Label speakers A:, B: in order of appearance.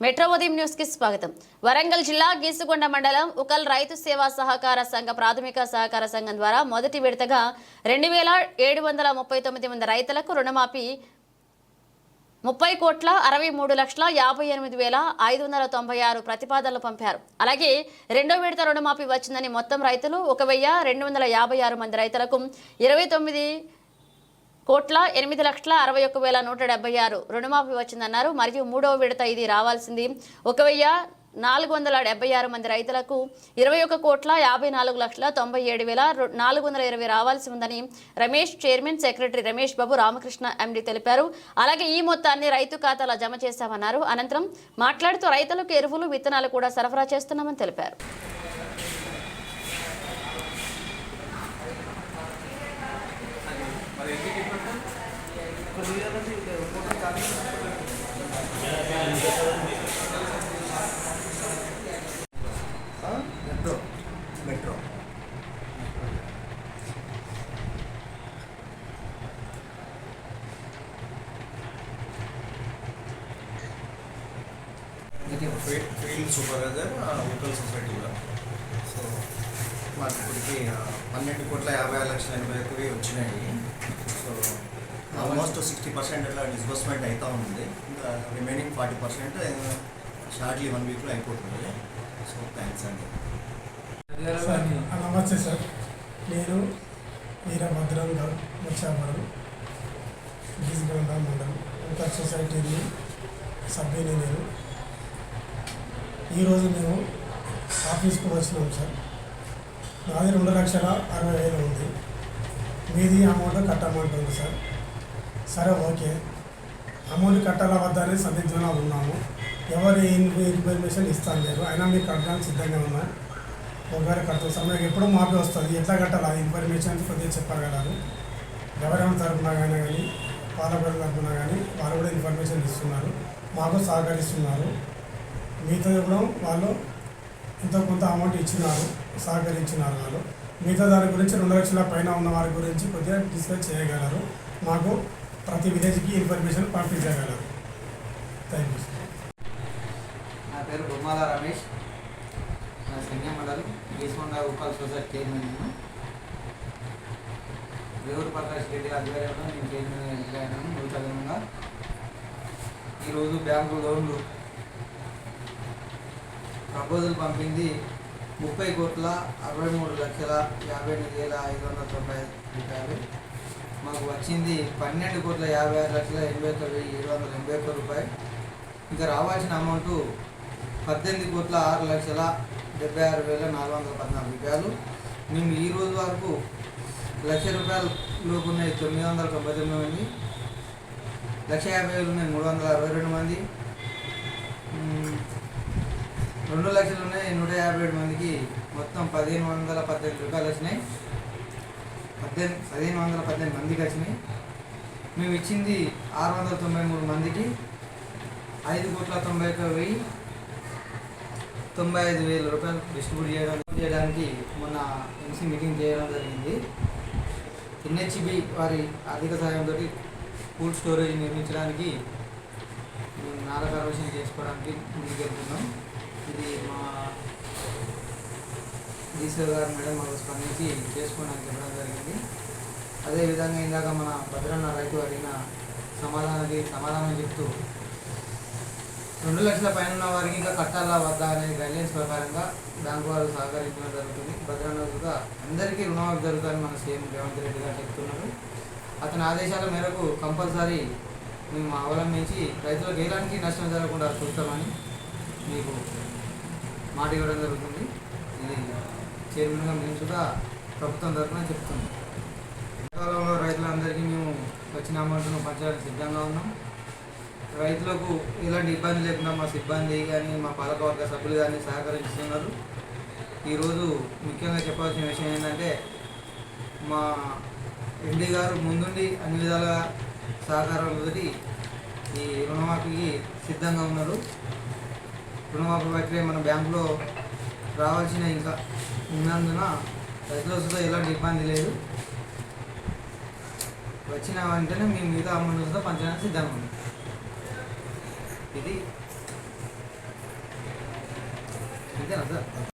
A: Metro ఉదయం న్యూస్కి స్వాగతం. వరంగల్ జిల్లా గీసుగొండ మండలం ఉకల్ రైతు సేవా సహకార సంఘ ప్రాథమిక సహకార సంఘం ద్వారా మొదటి విడతగా రెండు వేల ఏడు వందల ముప్పై తొమ్మిది మంది రైతులకు రుణమాఫీ ముప్పై కోట్ల అరవై మూడు లక్షల యాభై ఎనిమిది వేల ఐదు వందల తొంభై ఆరు ప్రతిపాదనలు పంపారు. అలాగే రెండో విడత రుణమాఫీ వచ్చిందని మొత్తం రైతులు ఒక వెయ్యి రెండు వందల యాభై ఆరు మంది రైతులకు ఇరవై తొమ్మిది కోట్ల ఎనిమిది లక్షల అరవై ఒక్క వేల నూట డెబ్బై ఆరు రుణమాఫీ వచ్చిందన్నారు. మరియు మూడవ విడత ఇది రావాల్సింది. ఒక వెయ్యి నాలుగు వందల డెబ్బై ఆరు మంది రైతులకు ఇరవై ఒక్క కోట్ల యాభై నాలుగు లక్షల తొంభై ఏడు వేల నాలుగు వందల ఇరవై రావాల్సి ఉందని Ramesh chairman secretary Ramesh Babu Ramakrishna MD తెలిపారు. అలాగే ఈ మొత్తాన్ని రైతు ఖాతాలో జమ చేశామన్నారు. అనంతరం మాట్లాడుతూ రైతులకు ఎరువులు విత్తనాలు కూడా సరఫరా చేస్తున్నామని తెలిపారు.
B: Metro field field supervisor local సొసైటీలో సో మాకు ఇప్పటికి ఆ, పన్నెండు కోట్ల యాభై ఆరు లక్షల ఎనభై ఒకటి వచ్చినాయి సో ఆల్మోస్ట్ సిక్స్టీ పర్సెంట్ అట్లా డిస్బర్స్మెంట్ అవుతూ ఉంది. ఇంకా remaining forty percent shortly one వీక్లో అయిపోతుంది. సో థ్యాంక్స్ అండి.
C: నమస్తే సార్. నేను వీరభద్రం గారు వచ్చామరు గీజ్గొండ మండలం ఒక సొసైటీని సభ్యుని నేను. ఈరోజు మేము ఆఫీస్కి వచ్చినాం సార్. నాది రెండు లక్షల అరవై వేలు ఉంది. మీది అమౌంట్ కట్టమంటుంది సార్. సరే ఓకే. అమౌంట్ కట్టాలా వద్దా అని సందిగ్ధంలో ఉన్నాము. ఎవరు ఇన్ఫర్మేషన్ ఇస్తాను లేదు అయినా మీకు కట్టడానికి సిద్ధంగా ఉన్నా. ఒకవేళ కడతాం సార్ మీకు ఎప్పుడు మార్పు వస్తుంది. ఎట్లా కట్టాలి? ఆ ఇన్ఫర్మేషన్ కొద్దిగా చెప్పగలరు ఎవరైనా తరపున కానీ కానీ పాలకుల తరపున కానీ వాళ్ళు కూడా ఇన్ఫర్మేషన్ ఇస్తున్నారు. మాకు సహకరిస్తున్నారు. మిగతా కూడా వాళ్ళు ఎంతో కొంత అమౌంట్ ఇచ్చినారు. సహకరించినారు వాళ్ళు. మిగతా దాని గురించి రెండు లక్షల పైన ఉన్న వారి గురించి కొద్దిగా డిస్కస్ చేయగలరు. మాకు ప్రతి విలేజ్కి ఇన్ఫర్మేషన్ పంపించగలరు. థ్యాంక్ యూ
D: నా పేరు బొమ్మాల రమేష్. నా సంఘ మండలం గీసుకొండ ఉపాల్ సొసైటీ చైర్మన్ నేను. దేవుడు ప్రకాష్ రెడ్డి ఆధ్వర్యంలో నేను చైర్మన్ ఎన్నికయ్యాను నూతనంగా ఈరోజు బ్యాంకు లోన్లు. ప్రపోజల్ పంపింది ముప్పై కోట్ల అరవై మూడు లక్షల యాభై ఎనిమిది వేల ఐదు వందల తొంభై రూపాయలు. మాకు వచ్చింది పన్నెండు కోట్ల యాభై ఆరు లక్షల ఎనభై ఒక్క వెయ్యి ఏడు వందల ఎనభై ఒక్క రూపాయలు. ఇంకా రావాల్సిన అమౌంట్ పద్దెనిమిది కోట్ల ఆరు లక్షల డెబ్బై ఆరు వేల నాలుగు వందల పద్నాలుగు రూపాయలు. మేము ఈ రోజు వరకు లక్ష రూపాయలలోపు ఉన్నాయి తొమ్మిది వందల తొంభై తొమ్మిది మంది. లక్ష యాభై వేలు ఉన్నాయి మూడు వందల అరవై రెండు మంది. రెండు లక్షలు ఉన్నాయి నూట యాభై ఏడు మందికి మొత్తం పదిహేను వందల పద్దెనిమిది రూపాయలు వచ్చినాయి. పద్దెనిమిది పదిహేను వందల పద్దెనిమిది మందికి వచ్చినాయి. మేము ఇచ్చింది ఆరు వందల తొంభై మూడు మందికి ఐదు కోట్ల తొంభై ఒక వెయ్యి తొంభై ఐదు వేల రూపాయలు డిస్ట్రిబ్యూట్ చేయడం చేయడానికి మొన్న ఎంసీ మీటింగ్ చేయడం జరిగింది. ఎన్హెచ్బి వారి ఆర్థిక సహాయంతో కూల్ స్టోరేజ్ నిర్మించడానికి మేము నాలుగు చేసుకోవడానికి ముందుకెళ్తున్నాం. ఇది మా డీసీ గారు మేడం మాకు స్పందించి చేసుకోవడానికి చెప్పడం జరిగింది. అదేవిధంగా ఇందాక మన భద్రన్న రైతు అడిగిన సమాధానానికి సమాధానం చెప్తూ రెండు లక్షల పైన ఉన్న వారికి ఇంకా కట్టాలా వద్దా అనే గైడ్లైన్స్ ప్రకారంగా బ్యాంకు వారు సహకరించడం జరుగుతుంది. భద్రన్న కూడా అందరికీ రుణమాఫీ జరుగుతుందని మన సీఎం రేవంత్ రెడ్డి గారు చెప్తున్నారు. అతని ఆదేశాల మేరకు కంపల్సరీ మేము అవలంబించి రైతులకు ఎలాంటి నష్టం జరగకుండా చూస్తామని మీకు మాట ఇవ్వడం జరుగుతుంది. ఇది చైర్మన్గా మేము కూడా ప్రభుత్వం తరఫున చెప్తున్నాం. కాలంలో రైతులందరికీ మేము వచ్చిన అమౌంట్ను పంచడానికి సిద్ధంగా ఉన్నాం. రైతులకు ఎలాంటి ఇబ్బంది లేకుండా మా సిబ్బంది కానీ మా పాలకవర్గ సభ్యులు కానీ సహకరిస్తున్నారు. ఈరోజు ముఖ్యంగా చెప్పాల్సిన విషయం ఏంటంటే మా ఎండి గారు ముందుండి అన్ని విధాలుగా సహకారంతో ఈ రుణమాఫీకి సిద్ధంగా ఉన్నారు. రుణమాఫీ ప్రక్రియ మన బ్యాంకులో రావాల్సిన ఇంకా ఉన్నందున రైతులతో ఎలాంటి ఇబ్బంది లేదు. వచ్చిన వెంటనే మేము మిగతా అమౌంట్లతో పంచడానికి సిద్ధంగా ఉంది ఇది. అంతేనా సార్?